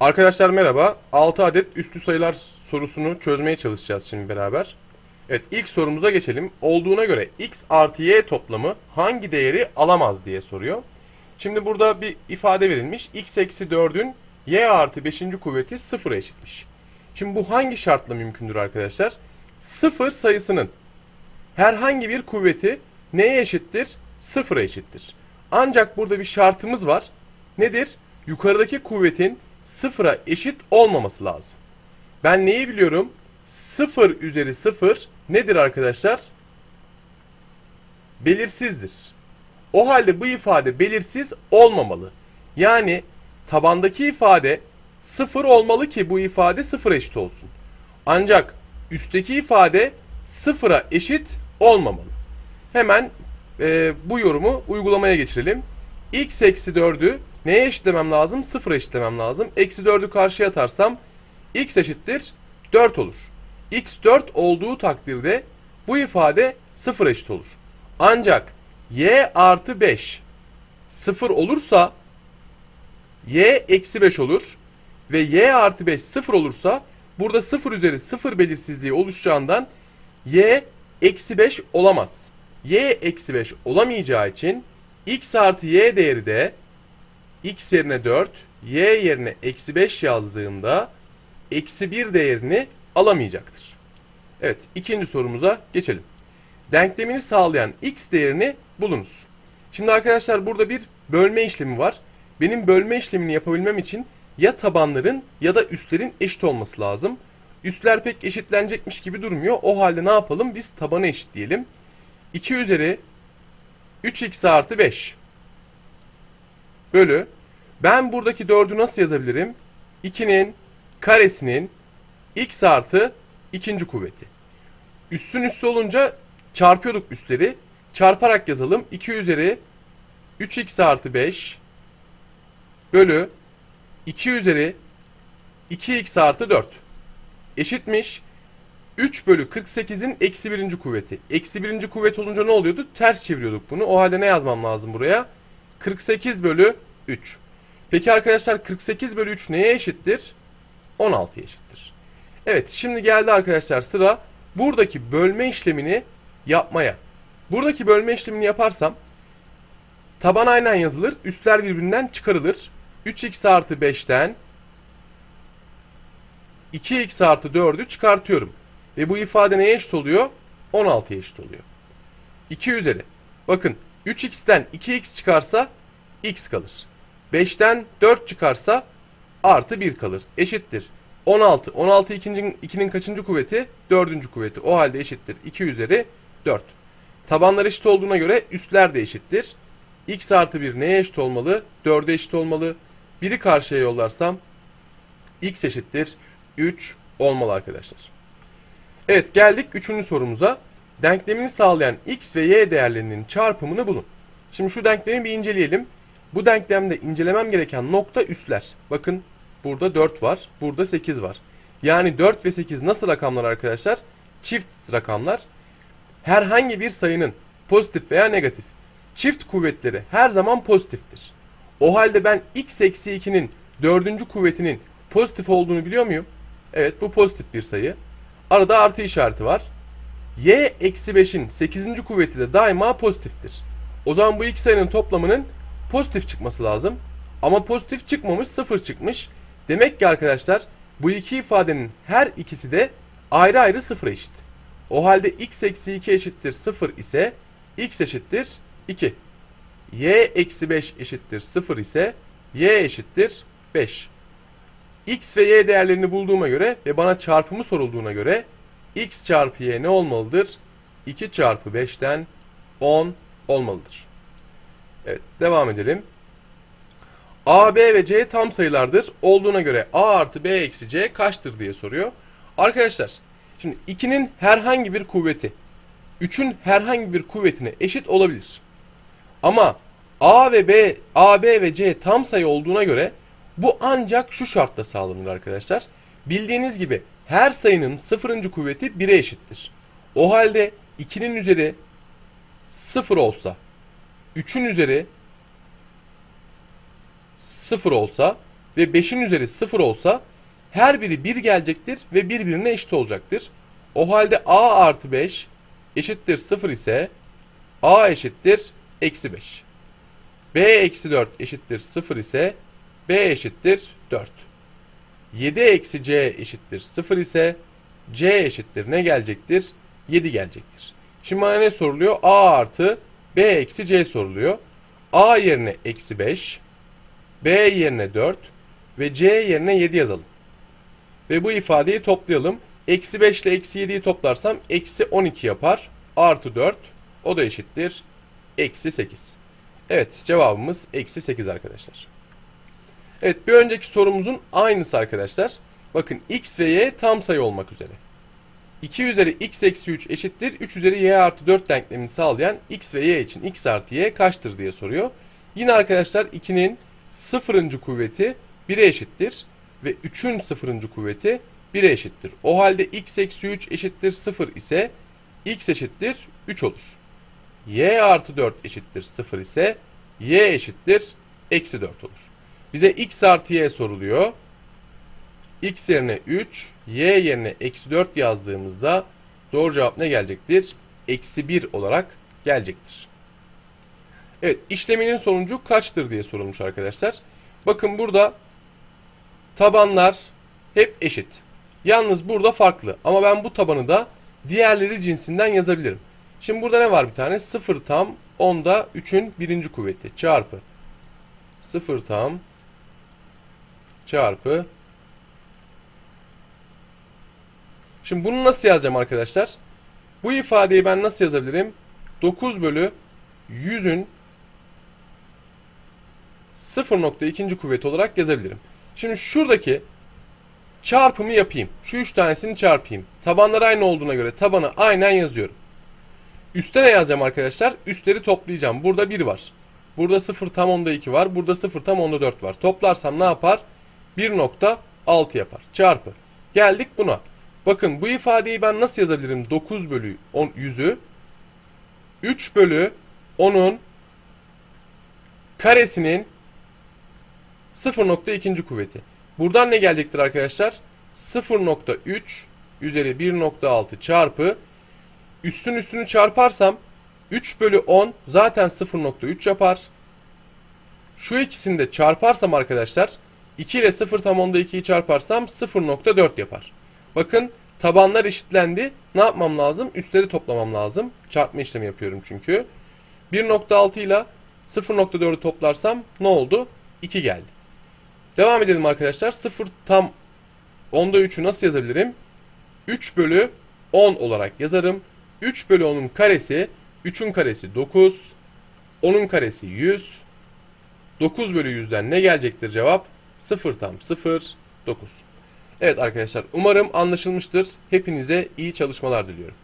Arkadaşlar merhaba. 6 adet üstü sayılar sorusunu çözmeye çalışacağız şimdi beraber. Evet ilk sorumuza geçelim. Olduğuna göre x artı y toplamı hangi değeri alamaz diye soruyor. Şimdi burada bir ifade verilmiş. x eksi 4'ün y artı 5. kuvveti 0'a eşitmiş. Şimdi bu hangi şartla mümkündür arkadaşlar? 0 sayısının herhangi bir kuvveti neye eşittir? 0'a eşittir. Ancak burada bir şartımız var. Nedir? Yukarıdaki kuvvetin sıfıra eşit olmaması lazım. Ben neyi biliyorum? 0 üzeri 0 nedir arkadaşlar? Belirsizdir. O halde bu ifade belirsiz olmamalı. Yani tabandaki ifade 0 olmalı ki bu ifade 0 eşit olsun. Ancak üstteki ifade 0'a eşit olmamalı. Hemen e, bu yorumu uygulamaya geçirelim. x eksi 4'ü neye eşitlemem lazım? 0'a eşitlemem lazım. Eksi 4'ü karşıya atarsam x eşittir 4 olur. x 4 olduğu takdirde bu ifade 0 eşit olur. Ancak y artı 5 0 olursa y eksi 5 olur. Ve y artı 5 0 olursa burada 0 üzeri 0 belirsizliği oluşacağından y eksi 5 olamaz. y eksi 5 olamayacağı için x artı y değeri de x yerine 4, y yerine eksi 5 yazdığımda eksi 1 değerini alamayacaktır. Evet ikinci sorumuza geçelim. Denklemini sağlayan x değerini bulunuz. Şimdi arkadaşlar burada bir bölme işlemi var. Benim bölme işlemini yapabilmem için ya tabanların ya da üstlerin eşit olması lazım. Üstler pek eşitlenecekmiş gibi durmuyor. O halde ne yapalım? Biz tabanı eşitleyelim. 2 üzeri 3x artı 5 bölü ben buradaki 4'ü nasıl yazabilirim? 2'nin karesinin x artı ikinci kuvveti. Üssün üssü olunca çarpıyorduk üstleri. Çarparak yazalım. 2 üzeri 3x artı 5 bölü 2 üzeri 2x artı 4 eşitmiş. 3 bölü 48'in eksi birinci kuvveti. Eksi birinci kuvvet olunca ne oluyordu? Ters çeviriyorduk bunu. O halde ne yazmam lazım buraya? 48 bölü 3. Peki arkadaşlar 48 bölü 3 neye eşittir? 16'ya eşittir. Evet şimdi geldi arkadaşlar sıra buradaki bölme işlemini yapmaya. Buradaki bölme işlemini yaparsam taban aynen yazılır. Üstler birbirinden çıkarılır. 3x artı 5'ten 2x artı 4'ü çıkartıyorum. Ve bu ifade neye eşit oluyor? 16'ya eşit oluyor. 2 üzeri. Bakın 3x'ten 2x çıkarsa x kalır. 5'ten 4 çıkarsa artı 1 kalır. Eşittir. 16. 16 2'nin 2'nin kaçıncı kuvveti? 4. kuvveti. O halde eşittir. 2 üzeri 4. Tabanlar eşit olduğuna göre üstler de eşittir. x artı 1 neye eşit olmalı? 4'e eşit olmalı. 1'i karşıya yollarsam x eşittir. 3 olmalı arkadaşlar. Evet geldik 3. sorumuza. Denklemini sağlayan x ve y değerlerinin çarpımını bulun. Şimdi şu denklemi bir inceleyelim. Bu denklemde incelemem gereken nokta üsler. Bakın burada 4 var, burada 8 var. Yani 4 ve 8 nasıl rakamlar arkadaşlar? Çift rakamlar. Herhangi bir sayının pozitif veya negatif çift kuvvetleri her zaman pozitiftir. O halde ben x eksi 2'nin dördüncü kuvvetinin pozitif olduğunu biliyor muyum? Evet bu pozitif bir sayı. Arada artı işareti var. Y eksi 5'in 8. kuvveti de daima pozitiftir. O zaman bu iki sayının toplamının pozitif çıkması lazım. Ama pozitif çıkmamış sıfır çıkmış. Demek ki arkadaşlar bu iki ifadenin her ikisi de ayrı ayrı sıfır eşit. O halde x eksi 2 eşittir 0 ise x eşittir 2. y eksi 5 eşittir 0 ise y eşittir 5. x ve y değerlerini bulduğuma göre ve bana çarpımı sorulduğuna göre x çarpı y ne olmalıdır? 2 çarpı 5'ten 10 olmalıdır. Evet devam edelim. A, B ve C tam sayılardır. Olduğuna göre A artı B eksi C kaçtır diye soruyor. Arkadaşlar şimdi 2'nin herhangi bir kuvveti 3'ün herhangi bir kuvvetine eşit olabilir. Ama A ve B, A, B ve C tam sayı olduğuna göre bu ancak şu şartta sağlanır arkadaşlar. Bildiğiniz gibi her sayının sıfırıncı kuvveti 1'e eşittir. O halde 2'nin üzeri 0 olsa 3'ün üzeri 0 olsa ve 5'in üzeri 0 olsa her biri 1 gelecektir ve birbirine eşit olacaktır. O halde a artı 5 eşittir 0 ise a eşittir eksi 5. b eksi 4 eşittir 0 ise b eşittir 4. 7 eksi c eşittir 0 ise c eşittir ne gelecektir? 7 gelecektir. Şimdi bana ne soruluyor? a artı b eksi c soruluyor. a yerine eksi 5, b yerine 4 ve c yerine 7 yazalım. Ve bu ifadeyi toplayalım. Eksi 5 ile eksi 7'yi toplarsam eksi 12 yapar. Artı 4 o da eşittir. Eksi 8. Evet cevabımız eksi 8 arkadaşlar. Evet bir önceki sorumuzun aynısı arkadaşlar. Bakın x ve y tam sayı olmak üzere. 2 üzeri x eksi 3 eşittir. 3 üzeri y artı 4 denklemini sağlayan x ve y için x artı y kaçtır diye soruyor. Yine arkadaşlar 2'nin sıfırıncı kuvveti 1'e eşittir. Ve 3'ün sıfırıncı kuvveti 1'e eşittir. O halde x eksi 3 eşittir 0 ise x eşittir 3 olur. y artı 4 eşittir 0 ise y eşittir eksi 4 olur. Bize x artı y soruluyor. x yerine 3, y yerine eksi 4 yazdığımızda doğru cevap ne gelecektir? Eksi 1 olarak gelecektir. Evet işleminin sonucu kaçtır diye sorulmuş arkadaşlar. Bakın burada tabanlar hep eşit. Yalnız burada farklı. Ama ben bu tabanı da diğerleri cinsinden yazabilirim. Şimdi burada ne var bir tane? 0 tam 10'da 3'ün birinci kuvveti çarpı 0 tam çarpı Şimdi bunu nasıl yazacağım arkadaşlar? Bu ifadeyi ben nasıl yazabilirim? 9 bölü 100'ün 0.2. kuvveti olarak yazabilirim. Şimdi şuradaki çarpımı yapayım. Şu üç tanesini çarpayım. Tabanlar aynı olduğuna göre tabanı aynen yazıyorum. Üste ne yazacağım arkadaşlar? Üstleri toplayacağım. Burada 1 var. Burada 0 tam onda 2 var. Burada 0 tam onda 4 var. Toplarsam ne yapar? 1.6 yapar. Çarpı. Geldik buna. Bakın bu ifadeyi ben nasıl yazabilirim? 9 bölü 10, 100'ü 3 bölü 10'un karesinin 0.2. kuvveti. Buradan ne gelecektir arkadaşlar? 0.3 üzeri 1.6 çarpı üstün üstünü çarparsam 3 bölü 10 zaten 0.3 yapar. Şu ikisini de çarparsam arkadaşlar 2 ile 0 tam onda 2'yi çarparsam 0.4 yapar. Bakın tabanlar eşitlendi. Ne yapmam lazım? Üstleri toplamam lazım. Çarpma işlemi yapıyorum çünkü. 1.6 ile 0.4'ü toplarsam ne oldu? 2 geldi. Devam edelim arkadaşlar. 0 tam 10'da 3'ü nasıl yazabilirim? 3 bölü 10 olarak yazarım. 3 bölü 10'un karesi 3'ün karesi 9. 10'un karesi 100. 9 bölü 100'den ne gelecektir cevap? 0 tam 0 9. Evet arkadaşlar umarım anlaşılmıştır. Hepinize iyi çalışmalar diliyorum.